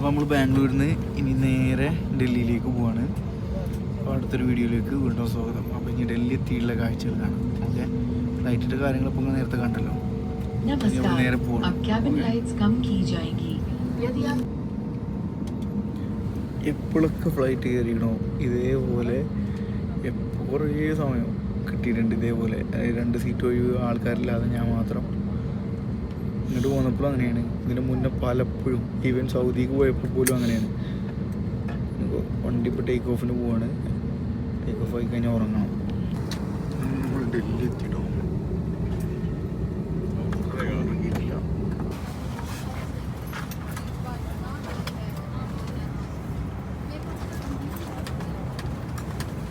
അപ്പോൾ നമ്മൾ ബാംഗ്ലൂരിൽ നിന്ന് ഇനി നേരെ ഡൽഹിയിലേക്ക് പോവാണ്. അപ്പോൾ അടുത്തൊരു വീഡിയോയിലേക്ക് വീണ്ടും സ്വാഗതം. അപ്പോൾ ഇനി ഡൽഹി എത്തിയിട്ടുള്ള കാഴ്ചകൾ കാണാം. ഓക്കെ ഫ്ലൈറ്റിന്റെ കാര്യങ്ങളൊക്കെ നിങ്ങൾ നേരത്തെ കണ്ടല്ലോ. നേരെ പോകണം എപ്പോഴൊക്കെ ഫ്ലൈറ്റ് കയറിയണോ ഇതേപോലെ കുറേ സമയം കിട്ടിയിട്ടുണ്ട് ഇതേപോലെ. രണ്ട് സീറ്റ് ഒഴിവ് ആൾക്കാരില്ലാതെ ഞാൻ മാത്രം. ഇങ്ങോട്ട് പോന്നപ്പോഴും അങ്ങനെയാണ്. ഇതിന് മുന്നേ പലപ്പോഴും ഈവൻ സൗദിക്ക് പോയപ്പോൾ പോലും അങ്ങനെയാണ്. വണ്ടി ഇപ്പോൾ ടേക്ക് ഓഫിന് പോവാണ്. ടേക്ക് ഓഫ് ആയി കഴിഞ്ഞാൽ ഉറങ്ങണം. നമ്മൾ ഡൽഹി എത്തിയിട്ടോ?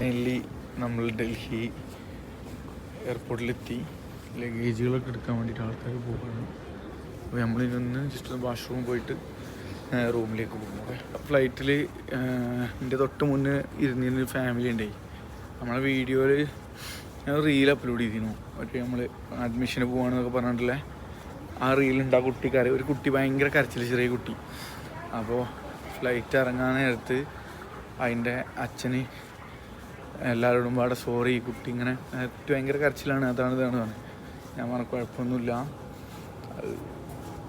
ഡൽഹി നമ്മൾ ഡൽഹി എയർപോർട്ടിലെത്തി ലഗേജുകളൊക്കെ എടുക്കാൻ വേണ്ടിയിട്ട് ആൾക്കാർ പോവുകയാണ് അപ്പോൾ നമ്മളിൽ നിന്ന് ജസ്റ്റ് വാഷ്റൂമിൽ പോയിട്ട് റൂമിലേക്ക് പോകും ഓക്കെ? ഫ്ലൈറ്റിൽ എന്റെ തൊട്ട് മുന്നേ ഇരുന്നിരുന്ന ഫാമിലി ഉണ്ടായി നമ്മളെ വീഡിയോയിൽ ഞാൻ റീൽ അപ്ലോഡ് ചെയ്തിരുന്നു. മറ്റേ നമ്മൾ അഡ്മിഷന് പോവാണെന്നൊക്കെ പറഞ്ഞിട്ടുള്ള ആ റീലുണ്ട് ആ കുട്ടിക്കാര്. ഒരു കുട്ടി ഭയങ്കര കരച്ചിൽ ചെറിയ കുട്ടി. അപ്പോൾ ഫ്ലൈറ്റ് ഇറങ്ങാൻ നേരത്ത് അതിന്റെ അച്ഛന് എല്ലാവരോടും പാടെ സോറി കുട്ടി ഇങ്ങനെ ഭയങ്കര കരച്ചിലാണ് അതാണ് ഇതാണ് പറഞ്ഞത് ഞാൻ പറഞ്ഞ കുഴപ്പമൊന്നുമില്ല.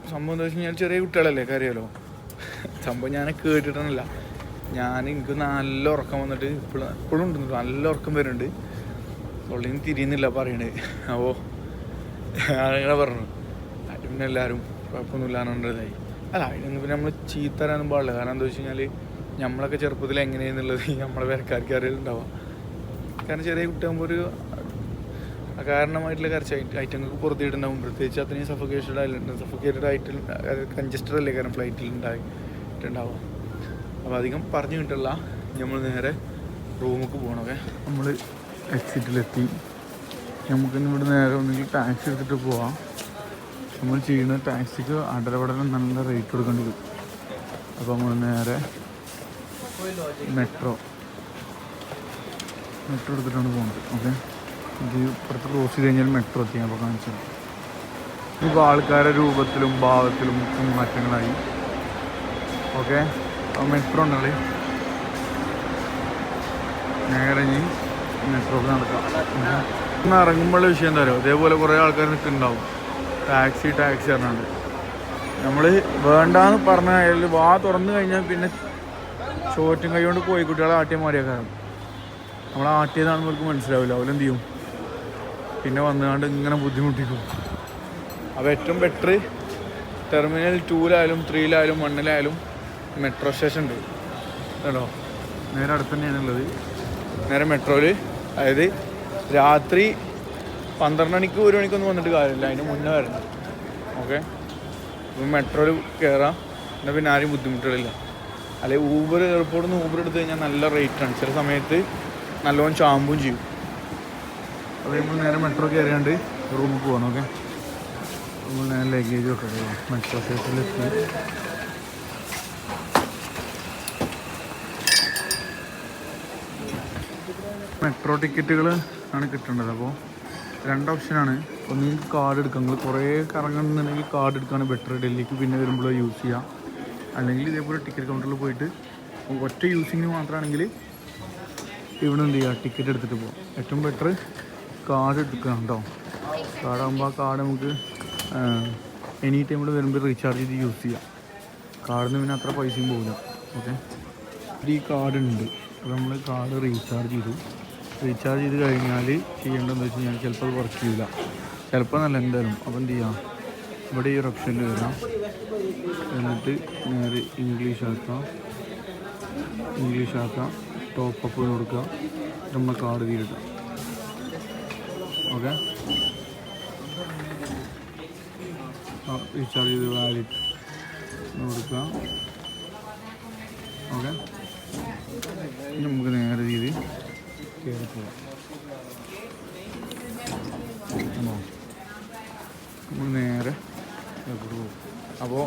സംഭവം എന്താ വെച്ച് കഴിഞ്ഞാൽ ചെറിയ കുട്ടികളല്ലേ കാര്യമല്ലോ? സംഭവം ഞാൻ കേട്ടിട്ടൊന്നുമില്ല. ഞാൻ എനിക്ക് നല്ല ഉറക്കം വന്നിട്ട് ഇപ്പോഴും ഇപ്പോഴും ഉണ്ട് നല്ല ഉറക്കം വരുന്നുണ്ട്. പുള്ളിന് തിരിയുന്നില്ല പറയണേ. അപ്പോൾ ഞാനിങ്ങനെ പറഞ്ഞു അതിന് പിന്നെ എല്ലാവരും കുഴപ്പമൊന്നുമില്ല എന്നുള്ളതായി അല്ല അതിനൊന്നും പിന്നെ നമ്മൾ ചീത്തരാനും പാടില്ല. കാരണം എന്താ വെച്ച് കഴിഞ്ഞാൽ നമ്മളൊക്കെ ചെറുപ്പത്തിൽ എങ്ങനെയാന്നുള്ളത് നമ്മളെ പേരക്കാർക്ക് അറിയാറുണ്ടാവുക കാരണം ചെറിയ കുട്ടിയാകുമ്പോൾ ഒരു അകാരണമായിട്ടുള്ള കുറച്ച് ഐറ്റങ്ങൾക്ക് പുറത്തിട്ടുണ്ടാവും. പ്രത്യേകിച്ച് അത്രയും സഫക്കേറ്റഡ് ആയിട്ടുണ്ട് സഫക്കേറ്റഡ് ആയിട്ട് കഞ്ചസ്റ്റഡ് അല്ലേ? കാരണം ഫ്ലൈറ്റിൽ ഉണ്ടായിട്ടുണ്ടാവുക. അപ്പോൾ അധികം പറഞ്ഞു കിട്ടില്ല. നമ്മൾ നേരെ റൂമുക്ക് പോകണമൊക്കെ നമ്മൾ എക്സിറ്റിലെത്തി നമുക്ക് ഇവിടെ നേരെ ഒന്നെങ്കിൽ ടാക്സി എടുത്തിട്ട് പോവാം. നമ്മൾ ചെയ്യുന്ന ടാക്സിക്ക് അടലപടലം നല്ല റേറ്റ് കൊടുക്കേണ്ടി വരും. അപ്പോൾ നമ്മൾ നേരെ മെട്രോ മെട്രോ എടുത്തിട്ടാണ് പോകുന്നത് ഓക്കെ ഇത് ഇപ്പുറത്ത് ക്രോസ് ചെയ്ത് കഴിഞ്ഞാൽ മെട്രോ എത്തി. അപ്പോൾ കാണിച്ചത് ഇപ്പോൾ ആൾക്കാരുടെ രൂപത്തിലും ഭാവത്തിലും മാറ്റങ്ങളായി. ഓക്കെ? അപ്പോൾ മെട്രോ ഉണ്ടല്ലേ നേരെ ഇനി മെട്രോക്ക് നടക്കാം. ഇന്ന് ഇറങ്ങുമ്പോഴുള്ള വിഷയം എന്താ പറയുക ഇതേപോലെ കുറേ ആൾക്കാർ നിൽക്കുന്നുണ്ടാവും. Taxi taxi പറഞ്ഞുണ്ട്. നമ്മൾ വേണ്ടാന്ന് പറഞ്ഞാൽ വാ തുറന്നു കഴിഞ്ഞാൽ പിന്നെ ചോറ്റും കൈ കൊണ്ട് കോഴിക്കുട്ടികളെ ആട്ടിയ മാറിയൊക്കെ നമ്മൾ ആട്ടിയതാണെന്ന് അവർക്ക് മനസ്സിലാവില്ല. അവരെന്ത് ചെയ്യും? പിന്നെ വന്നുകൊണ്ട് ഇങ്ങനെ ബുദ്ധിമുട്ടിക്കും. അപ്പോൾ ഏറ്റവും ബെറ്റർ ടെർമിനൽ ടൂലായാലും ത്രീയിലായാലും വണ്ണിലായാലും മെട്രോ സ്റ്റേഷൻ ഉണ്ട്. കേട്ടോ? നേരെ അടുത്ത് തന്നെയാണുള്ളത് നേരെ മെട്രോയിൽ അതായത് രാത്രി പന്ത്രണ്ട് മണിക്ക് ഒരു മണിക്കൊന്നും വന്നിട്ട് കാര്യമില്ല. അതിന് മുന്നേ വരണം. ഓക്കെ? അപ്പം മെട്രോയിൽ കയറാം എന്നാൽ പിന്നെ ആരും ബുദ്ധിമുട്ടുകളില്ല. അല്ലെങ്കിൽ ഊബർ എയർപോർട്ടിൽ നിന്ന് ഊബർ എടുത്തു കഴിഞ്ഞാൽ നല്ല റേറ്റാണ് ചില സമയത്ത് നല്ലോണം ചാമ്പും ചെയ്യും. അപ്പോൾ നമ്മൾ നേരെ മെട്രോ കയറിയാണ്ട് റൂമിൽ പോകണം ഓക്കെ നമ്മൾ നേരെ ലഗേജ് ഒക്കെ മെട്രോ സ്റ്റേഷനിലെത്തി മെട്രോ ടിക്കറ്റുകൾ ആണ് കിട്ടേണ്ടത്. അപ്പോൾ രണ്ട് ഓപ്ഷനാണ് ഒന്നുകിൽ കാർഡ് എടുക്കാം നിങ്ങൾ കുറേ കറങ്ങണമെന്നുണ്ടെങ്കിൽ കാർഡ് എടുക്കുകയാണ് ബെറ്റർ ഡൽഹിക്ക് പിന്നെ വരുമ്പോൾ യൂസ് ചെയ്യാം. അല്ലെങ്കിൽ ഇതേപോലെ ടിക്കറ്റ് കൗണ്ടറിൽ പോയിട്ട് ഒറ്റ യൂസിങ്ങിന് മാത്രമാണെങ്കിൽ ഇവിടെ എന്ത് ചെയ്യുക ടിക്കറ്റ് എടുത്തിട്ട് പോകാം ഏറ്റവും ബെറ്റർ കാർഡ് എടുക്കണം കേട്ടോ കാർഡാകുമ്പോൾ ആ കാർഡ് നമുക്ക് എനി ടൈമിൽ വരുമ്പോൾ റീചാർജ് ചെയ്ത് യൂസ് ചെയ്യാം. കാർഡിന് പിന്നെ അത്ര പൈസയും പോകില്ല ഓക്കെ ഈ കാർഡ് ഉണ്ട് അപ്പോൾ നമ്മൾ കാർഡ് റീചാർജ് ചെയ്തു. റീചാർജ് ചെയ്ത് കഴിഞ്ഞാൽ ചെയ്യേണ്ടതെന്ന് വെച്ച് കഴിഞ്ഞാൽ ചിലപ്പോൾ അത് വർക്ക് ചെയ്യില്ല ചിലപ്പോൾ നല്ല എന്തായാലും. അപ്പോൾ എന്ത് ചെയ്യാം? ഇവിടെ ഈ ഒരു ഓപ്ഷനിൽ വരാം. എന്നിട്ട് നേരെ ഇംഗ്ലീഷ് ആക്കാം. ഇംഗ്ലീഷ് ആക്കാം. ടോപ്പ് അപ്പ് കൊടുക്കുക നമ്മൾ കാർഡ് തീരിട്ടാം ഓക്കെ റീചാർജ് ചെയ്ത് വാലിറ്റ് കൊടുക്കുക ഓക്കെ നമുക്ക് നേരെ ചെയ്ത് കയറി ആണോ? നമ്മൾ നേരെ അപ്പോൾ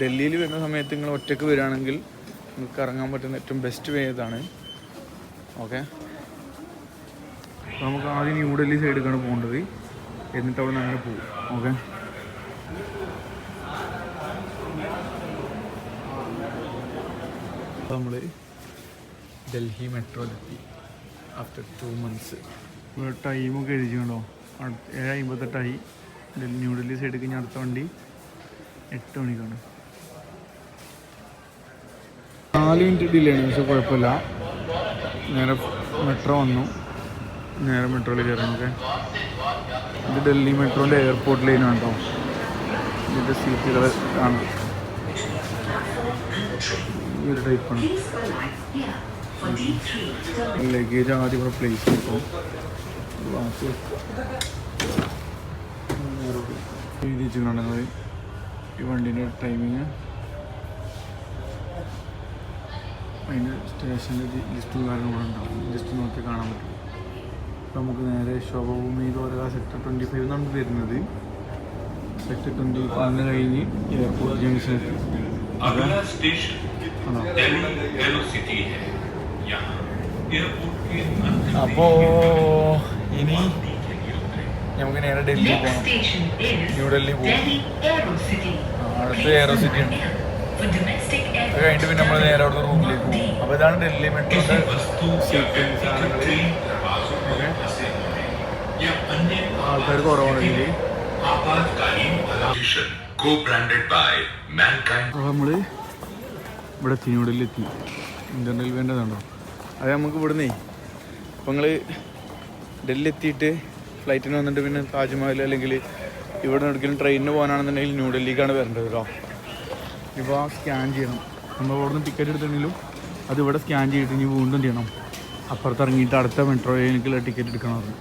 ഡൽഹിയിൽ വരുന്ന സമയത്ത് നിങ്ങൾ ഒറ്റയ്ക്ക് വരികയാണെങ്കിൽ നിങ്ങൾക്ക് ഇറങ്ങാൻ പറ്റുന്ന ഏറ്റവും ബെസ്റ്റ് വേ ഇതാണ് ഓക്കെ നമുക്ക് ആദ്യം ന്യൂഡൽഹി സൈഡിലേക്കാണ് പോകേണ്ടത്. എന്നിട്ട് അവിടെ നിന്ന് അങ്ങനെ പോകും. ഓക്കെ? നമ്മൾ ഡൽഹി മെട്രോയിലെത്തി ആഫ്റ്റർ ടു മന്ത്സ് ഇവിടെ ടൈമൊക്കെ എഴുതിയുണ്ടോ ഏഴ് അമ്പത്തെട്ടായി ഡൽഹി ന്യൂഡൽഹി സൈഡിൽ കഴിഞ്ഞ അടുത്ത വണ്ടി എട്ട് മണിക്കാണ്. നാല് മിനിറ്റ് ഡിലേ ആണ് പക്ഷെ കുഴപ്പമില്ല. നേരെ മെട്രോ വന്നു. നേരെ മെട്രോയിൽ ഓക്കെ ഇത് ഡൽഹി മെട്രോന്റെ എയർപോർട്ട് ലൈനാണ് കേട്ടോ ഇതിന്റെ സീറ്റുകൾ ആണ്. ഈ ഒരു ടൈപ്പാണ് ലഗേജ് ആദ്യം ഇവിടെ പ്ലേസ് കിട്ടും ബാക്കി ഈ വണ്ടീന്റെ ടൈമിങ് അതിന്റെ സ്റ്റേഷന്റെ ലിസ്റ്റും കാര്യങ്ങളും കൂടെ ഉണ്ടാവും. ലിസ്റ്റ് നോക്കി കാണാൻ പറ്റും നമുക്ക് നേരെ ശോഭഭൂമി ദ്വാരക സെക്ടർ ട്വന്റി ഫൈവ് നിന്നാണ് വരുന്നത്. സെക്ടർ ട്വന്റി ഫൈവ് കഴിഞ്ഞ് എയർപോർട്ട് ജംഗ്ഷൻ അപ്പോ ഇനി നമുക്ക് നേരെ ഡൽഹി പോകണം ന്യൂഡൽഹി പോകും അടുത്ത് എയറോ സിറ്റി ഉണ്ട്. അത് കഴിഞ്ഞിട്ട് പിന്നെ നമ്മൾ നേരെ അവിടെ റൂമിലേക്ക് പോകും അപ്പൊ ഇതാണ് ഡൽഹി മെട്രോ സീക്വൻസ് സാധനങ്ങൾ ആൾക്കാർ കുറവാണെങ്കിൽ അപ്പോൾ നമ്മൾ ഇവിടെ തിനോടലിലെത്തി ഇന്ത്യൻ റെയിൽവേന്റെതാണോ അത് നമുക്ക് ഇവിടുന്നേ. അപ്പോൾ നിങ്ങൾ ഡൽഹി എത്തിയിട്ട് ഫ്ലൈറ്റിന് വന്നിട്ട് പിന്നെ താജ്മഹൽ അല്ലെങ്കിൽ ഇവിടെ എടുക്കലും ട്രെയിനിന് പോകാനാണെന്നുണ്ടെങ്കിൽ ന്യൂഡൽഹിക്കാണ് വരേണ്ടത് കേട്ടോ ഇപ്പോൾ ആ സ്കാൻ ചെയ്യണം. നമ്മൾ അവിടെ നിന്ന് ടിക്കറ്റ് എടുത്തിട്ടുണ്ടെങ്കിലും അത് ഇവിടെ സ്കാൻ ചെയ്തിട്ട് ഇനി വീണ്ടും ചെയ്യണം. അപ്പുറത്തിറങ്ങിയിട്ട് അടുത്ത മെട്രോ ട്രെയിനിലേക്കുള്ള ടിക്കറ്റ് എടുക്കണമെന്ന്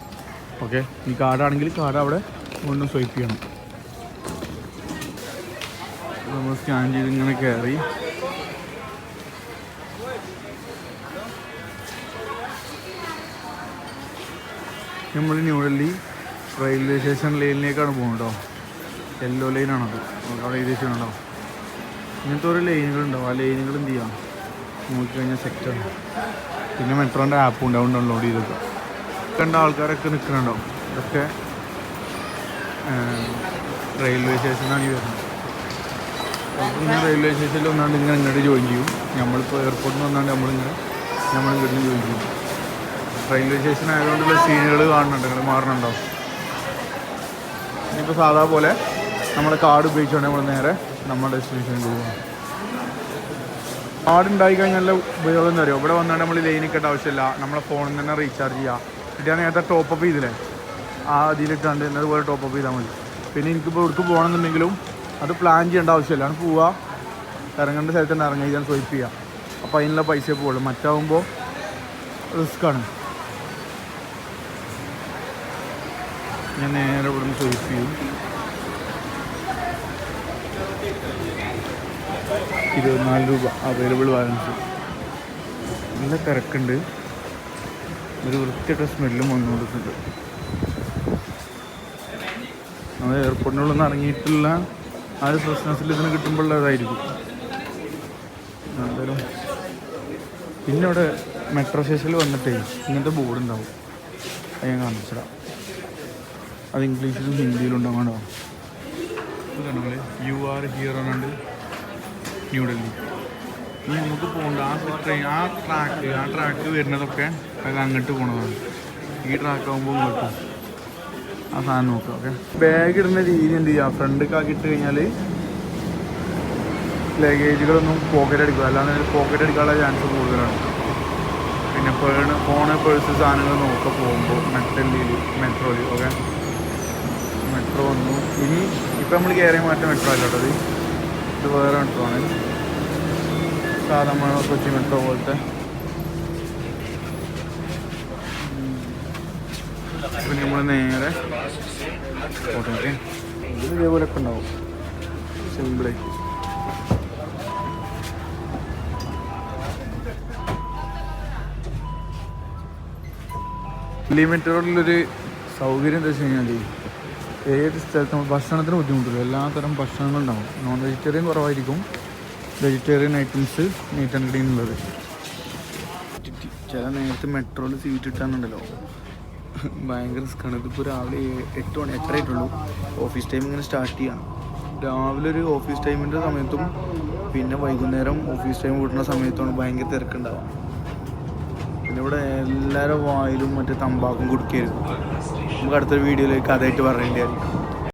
ഓക്കെ. ഈ കാർഡാണെങ്കിൽ കാർഡ് അവിടെ വീണ്ടും സ്വൈപ്പ് ചെയ്യണം. നമ്മൾ സ്കാൻ ചെയ്ത് ഇങ്ങനെ കയറി. നമ്മൾ ന്യൂഡൽഹി റെയിൽവേ സ്റ്റേഷൻ ലൈനിലേക്കാണ് പോകുന്നത് യെല്ലോ ലൈനാണത്. നമുക്ക് അവിടെ ഉണ്ടോ? ഇങ്ങനത്തെ ഓരോ ലൈനുകളുണ്ടാവും ആ ലൈനുകൾ എന്ത് ചെയ്യാം നോക്കി കഴിഞ്ഞാൽ സെക്ടർ പിന്നെ മെട്രോന്റെ ആപ്പ് ഉണ്ടാവും ഡൗൺലോഡ് ചെയ്തൊക്കെ കണ്ട ആൾക്കാരൊക്കെ നിൽക്കുന്നുണ്ടാവും ഇതൊക്കെ റെയിൽവേ സ്റ്റേഷനാണ് ഈ വരുന്നത്. പിന്നെ റെയിൽവേ സ്റ്റേഷനിൽ വന്നാണ്ട് ഇങ്ങനെ ഇങ്ങോട്ട് ജോയിൻ ചെയ്യും. നമ്മളിപ്പോൾ എയർപോർട്ടിൽ വന്നാണ്ട് നമ്മളിങ്ങനെ നമ്മൾ ഇങ്ങോട്ട് ജോയിൻ ചെയ്യും. റെയിൽവേ സ്റ്റേഷൻ ആയതുകൊണ്ടുള്ള സീനുകൾ കാണുന്നുണ്ട്. ഇങ്ങനെ മാറണുണ്ടോ ഇനിയിപ്പോൾ സാധാ പോലെ നമ്മുടെ കാർഡ് ഉപയോഗിച്ചുകൊണ്ട് നമ്മൾ നേരെ നമ്മുടെ ഡെസ്റ്റിനേഷനിൽ പോകും കാർഡ് ഉണ്ടായി കഴിഞ്ഞാൽ ഉപയോഗം എന്താ പറയുക ഇവിടെ വന്നാണ്ട് നമ്മൾ ലൈനിക്കേണ്ട ആവശ്യമില്ല നമ്മളെ ഫോണിൽ തന്നെ റീചാർജ് ചെയ്യാം. ഞാൻ നേരത്തെ ടോപ്പ് അപ്പ് ചെയ്തില്ലേ? ആ അതിലിട്ടാണ്ട് തന്നെ അതുപോലെ ടോപ്പ് അപ്പ് ചെയ്താൽ മതി. പിന്നെ എനിക്കിപ്പോൾ ഇവിടേക്ക് പോകണമെന്നുണ്ടെങ്കിലും അത് പ്ലാൻ ചെയ്യേണ്ട ആവശ്യമില്ല. ആണ് പോവുക ഇറങ്ങേണ്ട സ്ഥലത്ത് തന്നെ ഇറങ്ങി ഞാൻ സ്വൈപ്പ് ചെയ്യുക അപ്പോൾ അതിനുള്ള പൈസ പോകുള്ളൂ മറ്റാവുമ്പോൾ റിസ്ക്കാണ് ഞാൻ നേരെ ഇവിടുന്ന് സ്വൈപ്പ് ചെയ്യും. ഇരുപത്തിനാല് രൂപ അവൈലബിൾ ബാലൻസ് നല്ല തിരക്കുണ്ട്. ഒരു വൃത്തിയുടെ സ്മെല്ലും വന്നുകൊടുക്കുന്നുണ്ട് നമ്മൾ എയർപോർട്ടിനുള്ളിൽ നിന്ന് ഇറങ്ങിയിട്ടുള്ള ആ ഒരു ഫ്രഷ്നെസ്സിൽ ഇതിന് കിട്ടുമ്പോഴുള്ളതായിരിക്കും എന്തായാലും പിന്നെ അവിടെ മെട്രോ സ്റ്റേഷനിൽ വന്നിട്ടേ ഇങ്ങനത്തെ ബോർഡ് ഉണ്ടാവും. അത് ഞാൻ കാണിച്ചിടാം അത് ഇംഗ്ലീഷിലും ഹിന്ദിയിലും ഉണ്ടാവും കേട്ടോ ഇത് കണ്ടോ? യു ആർ ഹിയർ ആണുണ്ട് ന്യൂഡൽഹി ഇനി നമുക്ക് പോകേണ്ട ആ ട്രെയിൻ ആ ട്രാക്ക് ആ ട്രാക്ക് വരുന്നതൊക്കെ അത് അങ്ങോട്ട് പോണതാണ്. ഈ ട്രാക്ക് ആകുമ്പോൾ ഇങ്ങോട്ട്. ആ സാധനം നോക്കാം ഓക്കെ ബാഗ് ഇടുന്ന രീതി എന്ത് ചെയ്യുക ഫ്രണ്ട് ആക്കിയിട്ട് കഴിഞ്ഞാൽ ലഗേജുകളൊന്നും പോക്കറ്റ് അടിക്കുക അല്ലാതെ പോക്കറ്റ് അടിക്കാനുള്ള ചാൻസ് കൂടുതലാണ്. പിന്നെ പേണ് ഫോണ് പേഴ്സ് സാധനങ്ങൾ നോക്കുക പോകുമ്പോൾ മെട്രലിൽ മെട്രോയിൽ ഓക്കെ മെട്രോ വന്നു. ഇനി ഇപ്പം നമ്മൾ കയറിയ മാറ്റം മെട്രോ അല്ല കേട്ടോ ഇത്. വേറെ മെട്രോ ആണ്. സാധാരണ കൊച്ചി മെട്രോ പോലത്തെ പിന്നെ നമ്മൾ നേരെ പോട്ടെ ഓക്കെ ഇത് ഇതേപോലെയൊക്കെ ഉണ്ടാവും സിമ്പിളായിട്ട് ലിമിറ്റ് റോഡിലൊരു സൗകര്യം എന്താ വെച്ച് കഴിഞ്ഞാൽ ഏത് സ്ഥലത്ത് നമ്മൾ ഭക്ഷണത്തിന് ബുദ്ധിമുട്ടില്ല. എല്ലാത്തരം ഭക്ഷണങ്ങളുണ്ടാവും നോൺ വെജിറ്റേറിയൻ കുറവായിരിക്കും. Vegetarian items neat and clean ഉള്ളത്. ചില നേരത്തെ മെട്രോയിൽ സീറ്റ് കിട്ടാന്നുണ്ടല്ലോ ഭയങ്കര റിസ്ക്കാണ് ഇതിപ്പോൾ രാവിലെ എട്ട് മണി എട്ടര ആയിട്ടുള്ളൂ. ഓഫീസ് ടൈം ഇങ്ങനെ സ്റ്റാർട്ട് ചെയ്യണം. രാവിലെ ഒരു ഓഫീസ് ടൈമിന്റെ സമയത്തും പിന്നെ വൈകുന്നേരം ഓഫീസ് ടൈം കൂട്ടുന്ന സമയത്താണ് ഭയങ്കര തിരക്കുണ്ടാവുക. പിന്നെ ഇവിടെ എല്ലാവരുടെ വായിലും മറ്റേ തമ്പാക്കും കുടിക്കായിരിക്കും നമുക്ക് അടുത്തൊരു വീഡിയോയിലേക്ക് അതായിട്ട് പറയേണ്ടി ആയിരിക്കും.